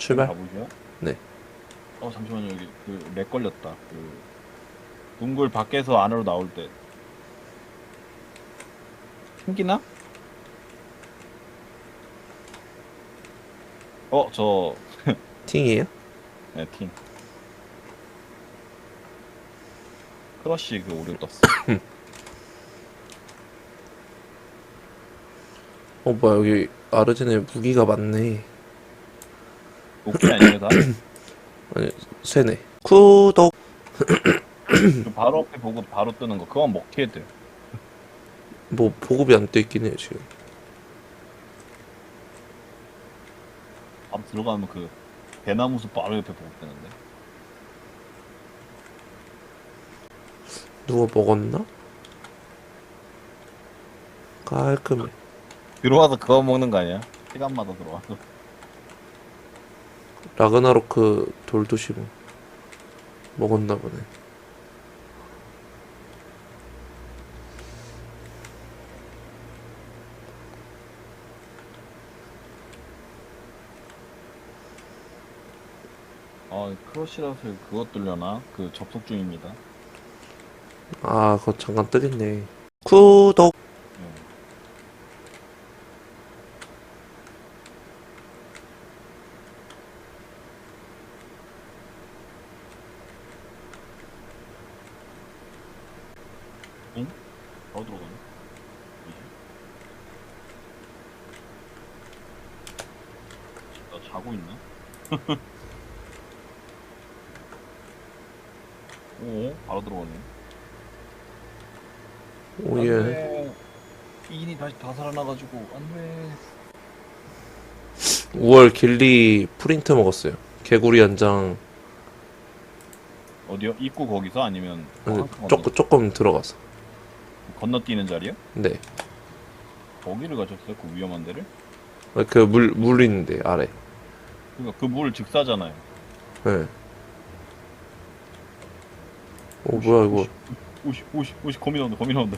출발. 가보죠. 네. 어 잠시만요 여기 그렉 걸렸다. 그 동굴 밖에서 안으로 나올 때 생기나? 어 저 팅이에요? 네, 팀. 크러쉬 그 오류 떴어. 어 뭐야 여기 아르젠에 무기가 많네. 오케이 아니에요 다? 아니 쇠네. 구독. 그 바로 앞에 보고 바로 뜨는 거 그건 먹혀야 돼. 뭐 보급이 안 돼 있긴 해요 지금. 밤 들어가면 그 대나무 숲 바로 옆에 보고 뜨는데. 누가 먹었나? 깔끔해. 들어와서 그거 먹는 거 아니야? 시간마다 들어와서. 라그나로크 돌도시고 먹었나 보네. 아 크러쉬라서 그거 뚫려나? 그 접속 중입니다. 아 그거 잠깐 뜨겠네. 구독. 네. 응? 어 들어가네. 뭐지? 나 자고 있나? 오, 바로 들어가네. 오예. 안돼. 이인이 다시 다 살아나가지고 안돼. 5월 길리 프린트 먹었어요. 개구리 연장 어디요? 입구 거기서 아니면 칸 조금 조금 들어가서. 건너, 건너뛰는 자리요? 네. 거기를 가셨어요? 그 위험한 데를? 그 물 물 있는데 아래. 그러니까 그물 즉사잖아요. 네. 오 뭐야 이거. 오시 오시 오시 거미 나온다 거미 나온다.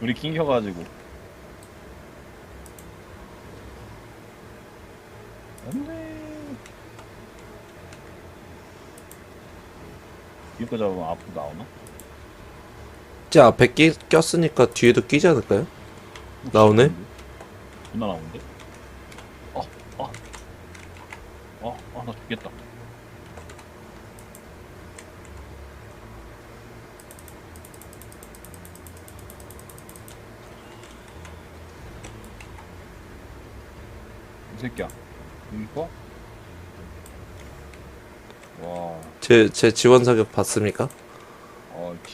우리 낑겨가지고. 안 돼. 이거 잡으면 앞으로 나오나? 제 앞에 끼, 꼈으니까 뒤에도 끼지 않을까요? 나오네? 존나 나오는데? 어, 어. 어, 어, 나 죽겠다. 이 새끼야. 이거? 와, 제 제 지원 사격 봤습니까?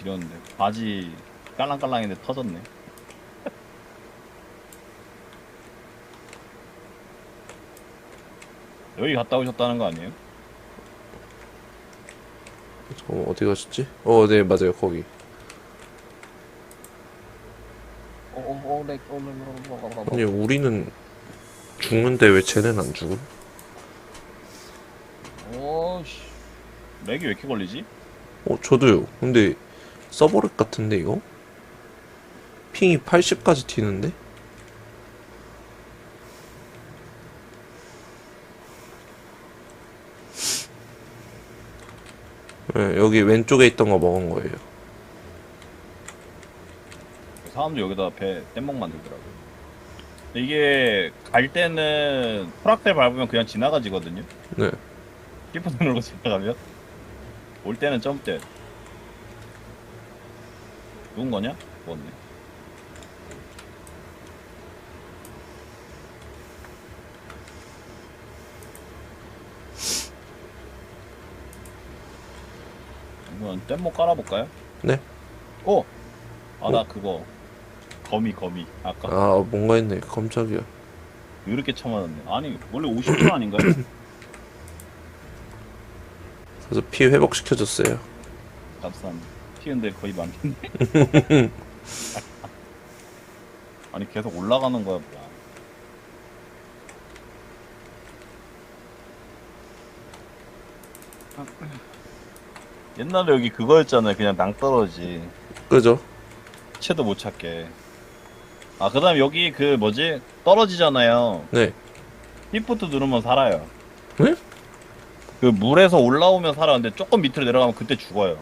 어, 지렸는데. 바지 깔랑깔랑했는데 터졌네. 여기 갔다 오셨다는 거 아니에요? 저 어디 가셨지? 어, 네 맞아요 거기. 어, 어, 어, 렉, 어, 렉, 어, 렉, 어, 렉. 아니 우리는 죽는데 왜 쟤는 안 죽음? 오씨. 렉이 왜 이렇게 걸리지? 어 저도요. 근데 서버렉 같은데 이거? 핑이 80까지 튀는데? 네, 여기 왼쪽에 있던 거 먹은 거예요. 사람들 여기다 배 뗏목 만들더라고요. 근데 이게 갈 때는 프락셀 밟으면 그냥 지나가지거든요. 네. 키프 누르고 지나가면 올 때는 점프. 누군 거냐? 먹었네. 이건 뗏목 깔아볼까요? 네. 오! 아, 나 그거. 거미, 거미. 아까. 아 뭔가 했네. 깜짝이야. 이렇게 쳐맞았네. 아니, 원래 50분 아닌가요? 그래서 피 회복 시켜줬어요. 감사합니다. 튀는데 거의 많겠네. 아니, 계속 올라가는 거야, 뭐야. 옛날에 여기 그거였잖아요. 그냥 낭떠러지. 그죠? 채도 못 찾게. 아, 그 다음에 여기 그 뭐지? 떨어지잖아요. 네. 시프트 누르면 살아요. 네? 그 물에서 올라오면 살아는데 조금 밑으로 내려가면 그때 죽어요.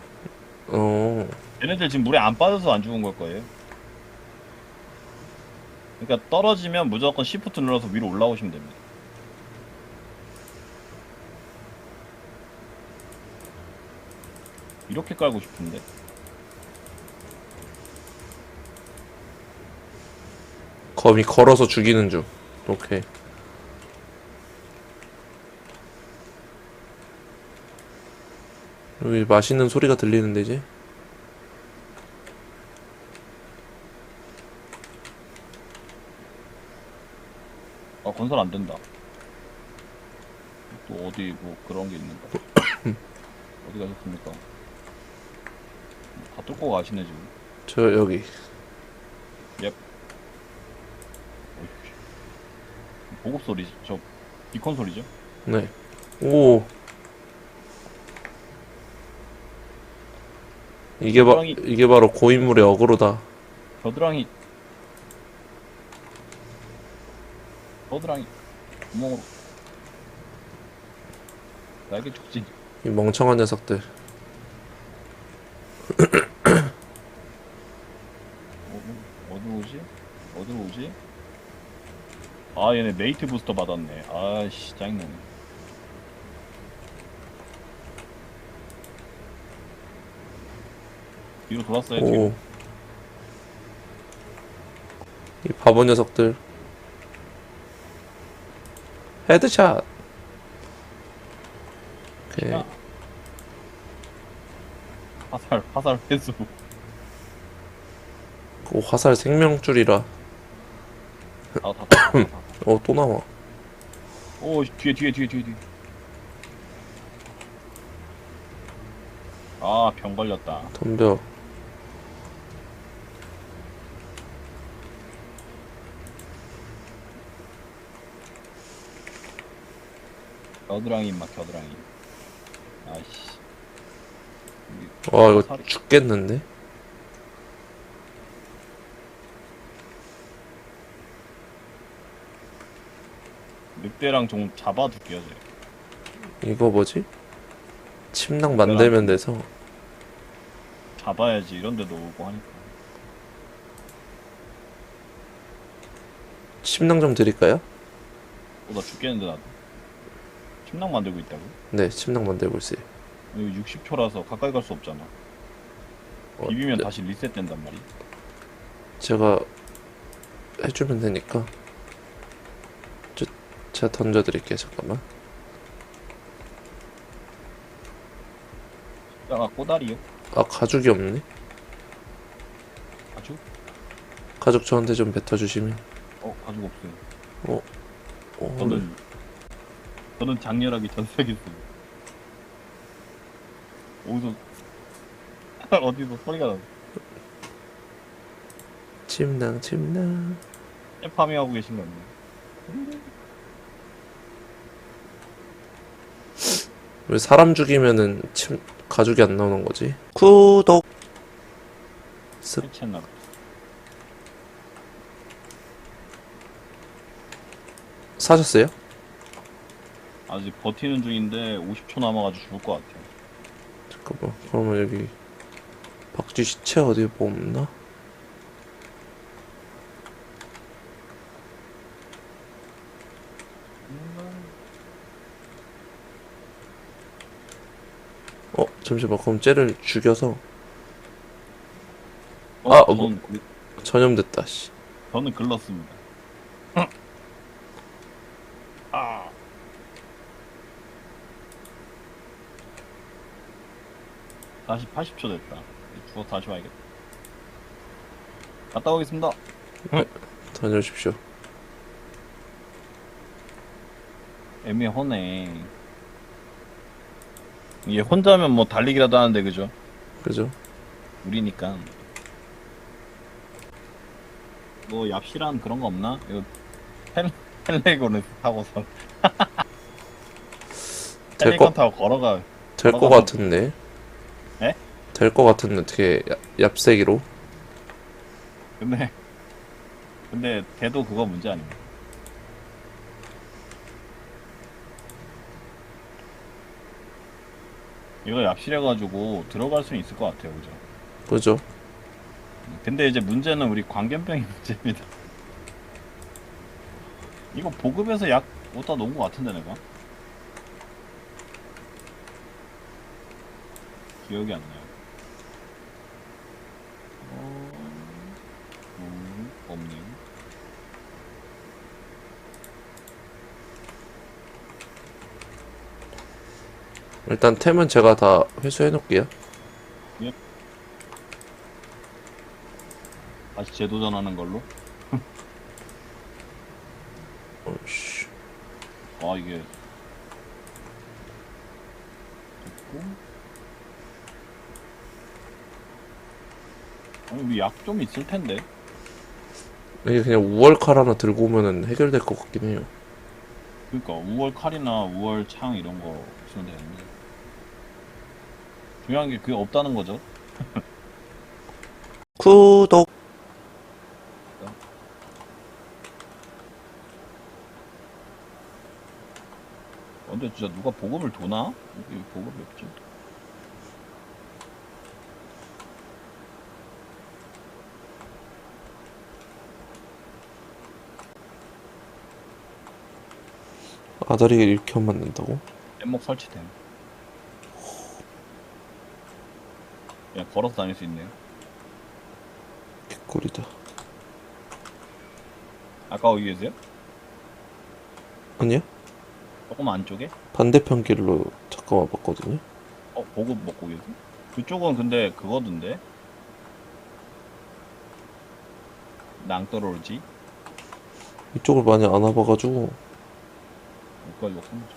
어, 얘네들 지금 물에 안 빠져서 안 죽은 걸 거예요. 그러니까 떨어지면 무조건 시프트 눌러서 위로 올라오시면 됩니다. 이렇게 깔고 싶은데 거미 걸어서 죽이는 중. 오케이. 여기 맛있는 소리가 들리는데 이제? 아 건설 안 된다. 또 어디 뭐 그런 게 있는가? 어디 가셨습니까? 다 뚫고 가시네 지금. 저 여기. 어이씨. 보급 소리, 저 비콘 소리죠? 네. 오. 이게 바 호랑이. 이게 바로 고인물의 어그로다. 겨드랑이. 겨드랑이. 구멍으로. 날개 촉진. 이 멍청한 녀석들. 어, 어디로 오지? 어디로 오지? 아 얘네 메이트 부스터 받았네. 아씨 짜증나네. 뒤로 돌았어요. 오. 이 바보 녀석들. 헤드샷. 오케이. 야. 화살 화살 회수. 오, 화살 생명줄이라. 아, 다, 다, 다, 다. 어, 또 나와. 오 뒤에 뒤에 뒤에 뒤에 뒤에. 아병 걸렸다. 덤벼. 겨드랑이 임마 겨드랑이. 아이씨. 와, 이거 화살이- 죽겠는데? 늑대랑 좀 잡아둘게요. 제가. 이거 뭐지? 침낭 만들면 돼서. 잡아야지 이런 데도 오고 하니까. 침낭 좀 드릴까요? 어, 나 죽겠는데 나도. 침낭 만들고 있다고? 네, 침낭 만들고 있어요. 이거 60초라서 가까이 갈 수 없잖아. 어, 비비면 네, 다시 리셋된단 말이. 제가 해주면 되니까. 저, 제가 던져드릴게요, 잠깐만. 자가 꼬다리요? 아, 가죽이 없네? 가죽? 가죽 저한테 좀 뱉어주시면. 어 가죽 없어요. 어, 저는 저는 장렬하게 전색했어요. 어디서 어디서 소리가 나? 침낭, 침낭. 파밍 하고 계신 거 아니에요? 왜 사람 죽이면은 침, 가죽이 안 나오는 거지? 구독! 봐. 사셨어요? 아직 버티는 중인데 50초 남아가지고 죽을 것 같아요. 잠깐만. 그러면 여기 박쥐 시체 어디 뭐 없나? 어, 잠시만. 그럼 쟤를 죽여서 어, 아, 저는, 전염됐다, 씨. 저는 글렀습니다. 다시 80초 됐다. 죽어서 다시 와야겠다. 갔다 오겠습니다. 다녀오십시오. 애매하네. 얘 혼자면 뭐 달리기라도 하는데 그죠? 그죠? 우리니까. 뭐 얍실한 그런 거 없나? 이거 헬, 헬레고는 타고서 될 헬리콘 거, 타고 걸어가. 될거 걸어가서- 같은데. 될 것 같은데 어떻게 야- 얍세기로 근데 근데 대도 그거 문제 아닙니까? 이거 얍실해가지고 들어갈 수는 있을 것 같아요, 그죠? 그죠? 근데 이제 문제는 우리 광견병이 문제입니다. 이거 보급에서 약 어디다 놓은 것 같은데 내가? 기억이 안 나. 일단 템은 제가 다 회수해 놓을게요. 다시 재도전하는 걸로. 어이씨. 아 이게 됐고 아니 우리 약 좀 있을 텐데 이게 그냥 우월 칼 하나 들고 오면은 해결될 것 같긴 해요. 그러니까 우월 칼이나 우월 창 이런 거 있으면 되는데 중요한 게 그게 없다는 거죠 구독. 어, 근데 진짜 누가 보급을 도나? 보급이 없지 아다리가 이렇게 하면 만든다고? 뗏목 설치됨 그냥 걸어서 다닐 수 있네요 개꿀이다. 아까 어디 계세요? 아니야? 조금 안쪽에? 반대편 길로 잠깐 와봤거든요. 어, 보급 먹고 계세요? 그쪽은 근데 그거던데? 낭떠러지? 이쪽을 많이 안 와봐가지고 여기까지 왔습니다.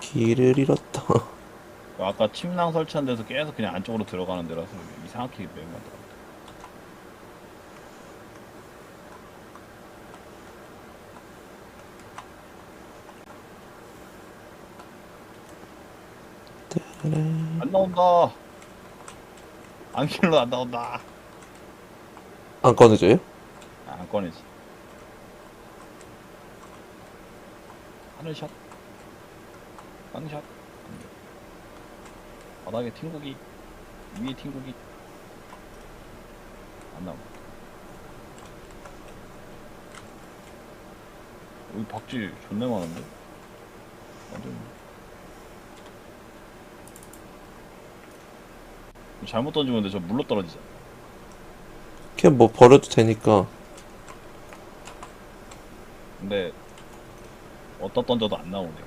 길을 잃었다. 아까 침낭 설치한 데서 계속 그냥 안쪽으로 들어가는 데라서 이상하게 매운 것 같더라고요. 안 나온다. 안길로 안 나온다. 안 꺼내져요? 아, 안 꺼내지. 하늘샷. 돼. 바닥에 튕구기. 위에 튕구기. 안 나와. 여기 박쥐 존내 많은데? 완전. 잘못 던지면 근데 저 물로 떨어지잖아. 그냥 뭐 버려도 되니까 근데 어디다 던져도 안 나오네요.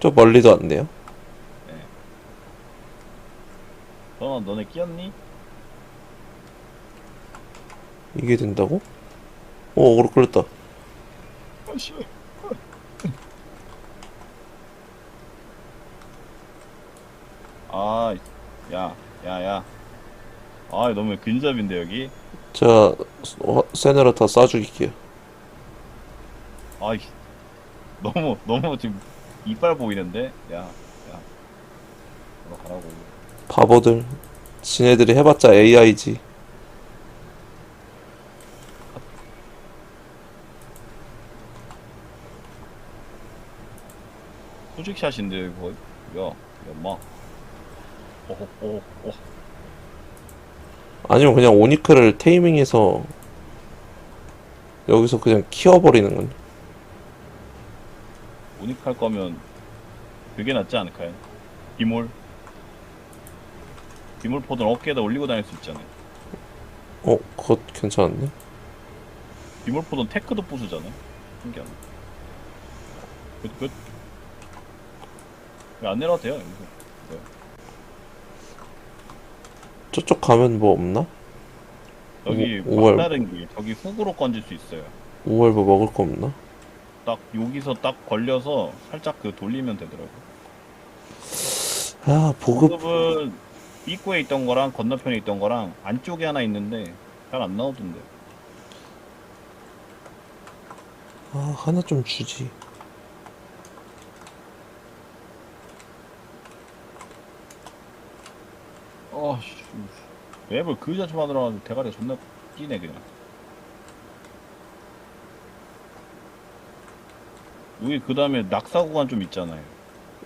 저 멀리도 안 돼요. 너 너네 끼었니? 이게 된다고? 어, 어그로 끌렸다. 아씨. 아, 야, 야, 야. 아, 너무 근접인데 여기. 제가 어, 세네라 다 쏴 죽일게요. 아이, 너무 너무 지금 이빨 보이는데. 야, 야. 들어가라고. 바보들. 지네들이 해봤자 AI지. 수직샷인데 이거. 야, 야, 마. 오호, 오호, 오. 아니면 그냥 오니크를 테이밍해서 여기서 그냥 키워버리는 건. 오닉할 거면 그게 낫지 않을까요? 비몰. 비몰 포든 어깨에다 올리고 다닐 수 있잖아요. 어, 그것 괜찮은데? 비몰 포든 테크도 부수잖아요. 신기하네. 끝, 끝. 안 내려도 돼요, 여기서. 저쪽 가면 뭐 없나? 여기 오- 오월. 막다른 길, 저기 훅으로 건질 수 있어요. 5월 뭐 먹을 거 없나? 딱 여기서 딱 걸려서 살짝 그 돌리면 되더라고. 아, 보급. 보급은 입구에 있던 거랑 건너편에 있던 거랑 안쪽에 하나 있는데 잘 안 나오던데. 아, 하나 좀 주지. 아, 씨. 맵을 그 자체 만 들어가지고 대가리가 존나 끼네 그냥. 여기 그 다음에 낙사 구간 좀 있잖아요.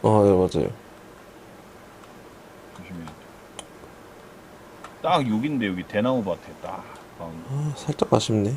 아, 네, 맞아요. 돼. 딱 여긴데 여기 대나무 밭에 딱. 아, 살짝 아쉽네.